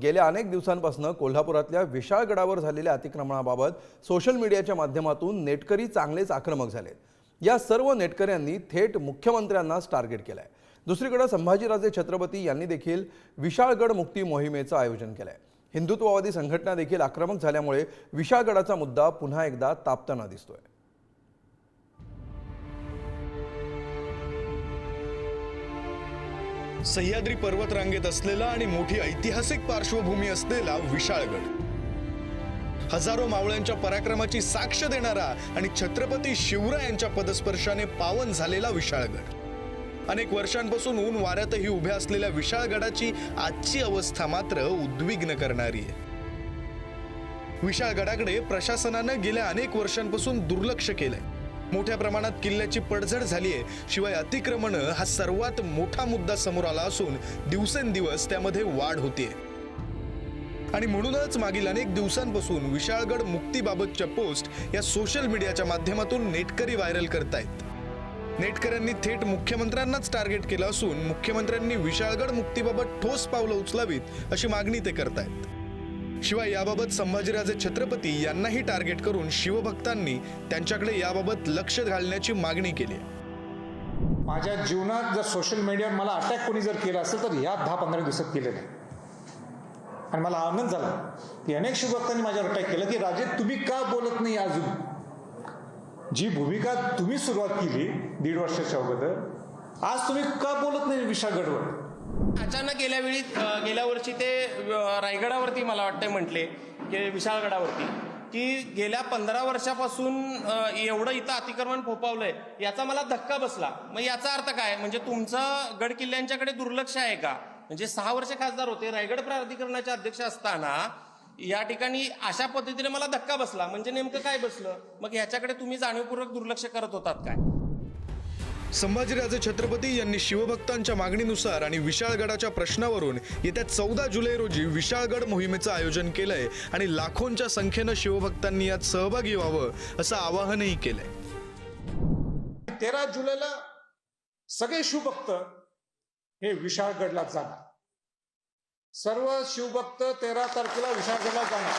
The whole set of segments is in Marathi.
गेल्या अनेक दिवसांपासून कोल्हापुरातल्या विशाळगडावर झालेल्या अतिक्रमणाबाबत सोशल मीडियाच्या माध्यमातून नेटकरी चांगलेच आक्रमक झाले या सर्व नेटकऱ्यांनी थेट मुख्यमंत्र्यांनाच टार्गेट आहे दुसरीकडे संभाजीराजे छत्रपती यांनी देखील विशाळगड मुक्ती मोहिमेचं आयोजन केलं आहे हिंदुत्ववादी संघटना देखील आक्रमक झाल्यामुळे विशाळगडाचा मुद्दा पुन्हा एकदा तापताना दिसतोय. सह्याद्री पर्वत रांगेत असलेला आणि मोठी ऐतिहासिक पार्श्वभूमी असलेला विशाळगड. हजारो मावळ्यांच्या पराक्रमाची साक्ष देणारा आणि छत्रपती शिवरायांच्या पदस्पर्शाने पावन झालेला विशाळगड. अनेक वर्षांपासून ऊन वाऱ्यातही उभ्या असलेल्या विशाळगडाची आजची अवस्था मात्र उद्विग्न करणारी आहे. विशाळगडाकडे प्रशासनानं गेल्या अनेक वर्षांपासून दुर्लक्ष केलंय. मोठ्या प्रमाणात किल्ल्याची पडझड झाली आहे शिवाय अतिक्रमण हा सर्वात मोठा मुद्दा समोर आला असून दिवसेंदिवस त्यामध्ये वाढ होतीये. आणि म्हणूनच मागील अनेक दिवसांपासून विशाळगड मुक्तीबाबतच्या पोस्ट या सोशल मीडियाच्या माध्यमातून नेटकरी व्हायरल करतायत. नेटकऱ्यांनी थेट मुख्यमंत्र्यांनाच टार्गेट केलं असून मुख्यमंत्र्यांनी विशाळगड मुक्तीबाबत ठोस पावलं उचलावीत अशी मागणी ते करतायत. शिवाय याबाबत संभाजीराजे छत्रपती यांनाही टार्गेट करून शिवभक्तांनी त्यांच्याकडे याबाबत लक्ष घालण्याची मागणी केली माझ्या जीवनात जर सोशल मीडियावर मला अटॅक कोणी जर केला असेल तर ह्या दहा पंधरा दिवसात केलेलं आहे आणि मला आनंद झाला. की अनेक शिवभक्तांनी माझ्यावर अटॅक केला की राजे तुम्ही का बोलत नाही अजून? जी भूमिका तुम्ही सुरुवात केली दीड वर्षाच्या अगोदर आज तुम्ही का बोलत नाही विशाळगडवर अचानक गेल्या वेळी गेल्या वर्षी ते रायगडावरती मला वाटतंय म्हटले की विशाळगडावरती की गेल्या पंधरा वर्षापासून एवढं इथं अतिक्रमण फोपावलंय याचा मला धक्का बसला. मग याचा अर्थ काय? म्हणजे तुमचं गड किल्ल्यांच्याकडे दुर्लक्ष आहे का? म्हणजे सहा वर्ष खासदार होते रायगड प्राधिकरणाचे अध्यक्ष असताना या ठिकाणी अशा पद्धतीने मला धक्का बसला. म्हणजे नेमकं काय बसलं? मग ह्याच्याकडे तुम्ही जाणीवपूर्वक दुर्लक्ष करत होतात काय? संभाजीराजे छत्रपती यांनी शिवभक्तांच्या मागणीनुसार आणि विशाळगडाच्या प्रश्नावरून येत्या चौदा जुलै रोजी विशाळगड मोहिमेचं आयोजन केलंय आणि लाखोंच्या संख्येनं शिवभक्तांनी यात सहभागी व्हावं असं आवाहनही केलंय. तेरा जुलैला सगळे शिवभक्त हे विशाळगडला जाणार. सर्व शिवभक्त तेरा तारखेला विशाळगडला जाणार.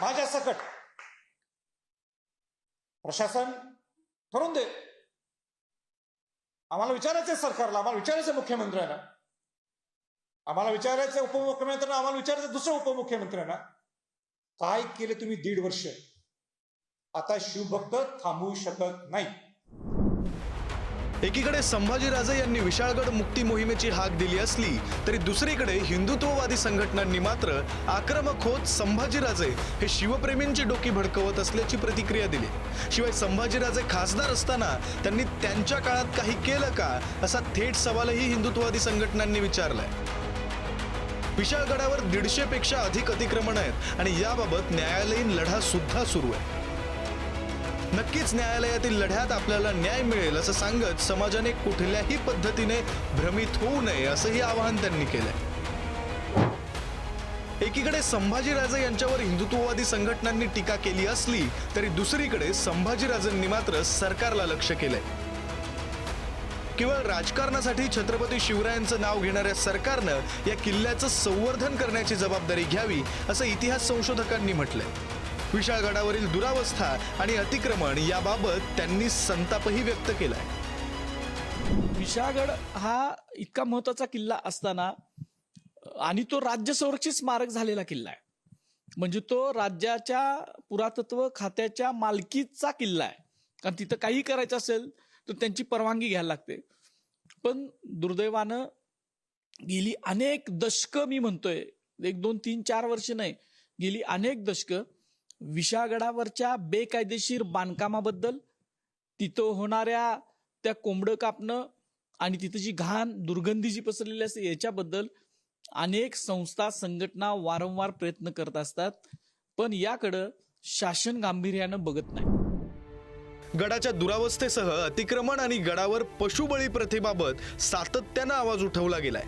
माझ्या सकट प्रशासन ठरवून दे. आम्हाला विचारायचं सरकारला आम्हाला विचारायचं मुख्यमंत्र्यांना. आम्हाला विचारायचं उपमुख्यमंत्र्यांना आम्हाला विचारायचं दुसऱ्या उपमुख्यमंत्र्यांना. काय केले तुम्ही दीड वर्ष? आता शिवभक्त थांबवू शकत नाही. एकीकडे संभाजीराजे यांनी विशाळगड मुक्ती मोहिमेची हाक दिली असली तरी दुसरीकडे हिंदुत्ववादी संघटनांनी मात्र आक्रमक होत संभाजीराजे हे शिवप्रेमींची डोकी भडकवत असल्याची प्रतिक्रिया दिली. शिवाय संभाजीराजे खासदार असताना त्यांनी त्यांच्या काळात काही केलं का असा थेट सवालही हिंदुत्ववादी संघटनांनी विचारलाय. विशाळगडावर दीडशे पेक्षा अधिक अतिक्रमण आहेत आणि याबाबत न्यायालयीन लढा सुद्धा सुरू आहे. नक्कीच न्यायालयातील लढ्यात आपल्याला न्याय मिळेल असं सांगत समाजाने कुठल्याही पद्धतीने भ्रमित होऊ नये असंही आवाहन त्यांनी केलंय. एकीकडे संभाजीराजे यांच्यावर हिंदुत्ववादी संघटनांनी टीका केली असली तरी दुसरीकडे संभाजीराजेंनी मात्र सरकारला लक्ष केलंय. केवळ राजकारणासाठी छत्रपती शिवरायांचं नाव घेणाऱ्या सरकारनं या किल्ल्याचं संवर्धन करण्याची जबाबदारी घ्यावी असं इतिहास संशोधकांनी म्हटलंय. विशाळगडावरील दुरावस्था आणि अतिक्रमण याबाबत त्यांनी संतापही व्यक्त केलाय. विशाळगड हा इतका महत्त्वाचा किल्ला असताना आणि तो राज्य संरक्षित स्मारक झालेला किल्ला आहे. म्हणजे तो राज्याच्या पुरातत्व खात्याच्या मालकीचा किल्ला आहे. कारण तिथं काही करायचं असेल तर त्यांची परवानगी घ्यायला लागते. पण दुर्दैवानं गेली अनेक दशकं मी म्हणतोय एक दोन तीन चार वर्ष नाही गेली अनेक दशकं विशागडावरच्या बेकायदेशीर बांधकामाबद्दल तिथं होणाऱ्या त्या कोंबडं कापणं आणि तिथं जी घाण दुर्गंधी जी पसरलेली असते याच्याबद्दल अनेक संस्था संघटना वारंवार प्रयत्न करत असतात पण याकडं शासन गांभीर्यानं बघत नाही. गडाच्या दुरावस्थेसह अतिक्रमण आणि गडावर पशुबळी प्रथेबाबत सातत्यानं आवाज उठवला गेलाय.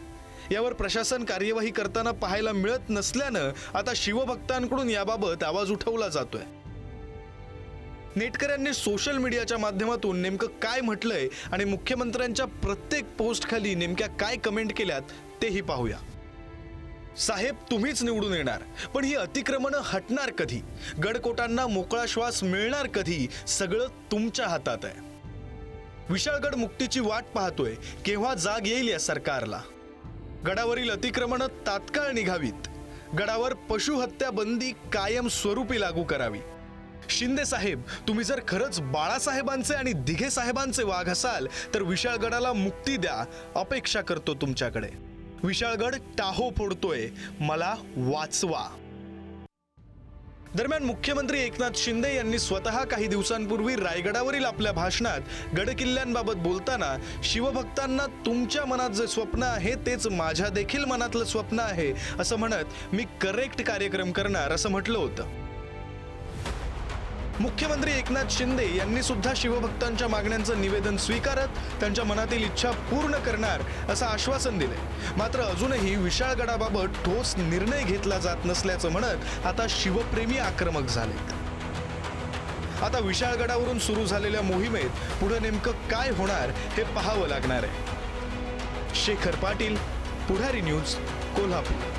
यावर प्रशासन कार्यवाही करताना पाहायला मिळत नसल्यानं आता शिवभक्तांकडून याबाबत आवाज उठवला जातोय. नेटकऱ्यांनी सोशल मीडियाच्या माध्यमातून नेमकं काय म्हटलंय आणि मुख्यमंत्र्यांच्या प्रत्येक पोस्टखाली नेमक्या काय कमेंट केल्यात तेही पाहूया. साहेब तुम्हीच निवडून येणार पण ही अतिक्रमणं हटणार कधी? गडकोटांना मोकळा श्वास मिळणार कधी? सगळं तुमच्या हातात आहे. विशाळगड मुक्तीची वाट पाहतोय. केव्हा जाग येईल या सरकारला? गडावरील अतिक्रमणं तात्काळ निघावीत. गडावर पशुहत्या बंदी कायम स्वरूपी लागू करावी. शिंदे साहेब तुम्ही जर खरंच बाळासाहेबांचे आणि दिघे साहेबांचे वाघ असाल तर विशाळगडाला मुक्ती द्या अपेक्षा करतो तुमच्याकडे. विशाळगड टाहो फोडतोय मला वाचवा. दरम्यान मुख्यमंत्री एकनाथ शिंदे यांनी स्वतः काही दिवसांपूर्वी रायगडावरील आपल्या भाषणात गडकिल्ल्यांबाबत बोलताना शिवभक्तांना तुमच्या मनात जे स्वप्न आहे तेच माझ्या देखील मनातलं स्वप्न आहे असं म्हणत मी करेक्ट कार्यक्रम करणार असं म्हटलं होतं. मुख्यमंत्री एकनाथ शिंदे यांनी सुद्धा शिवभक्तांच्या मागण्यांचं निवेदन स्वीकारत त्यांच्या मनातील इच्छा पूर्ण करणार असं आश्वासन दिले मात्र अजूनही विशाळगडाबाबत ठोस निर्णय घेतला जात नसल्याचं म्हणत आता शिवप्रेमी आक्रमक झालेत. आता विशाळगडावरून सुरू झालेल्या मोहिमेत पुढे नेमकं काय होणार हे पाहावं लागणार आहे. शेखर पाटील पुढारी न्यूज कोल्हापूर.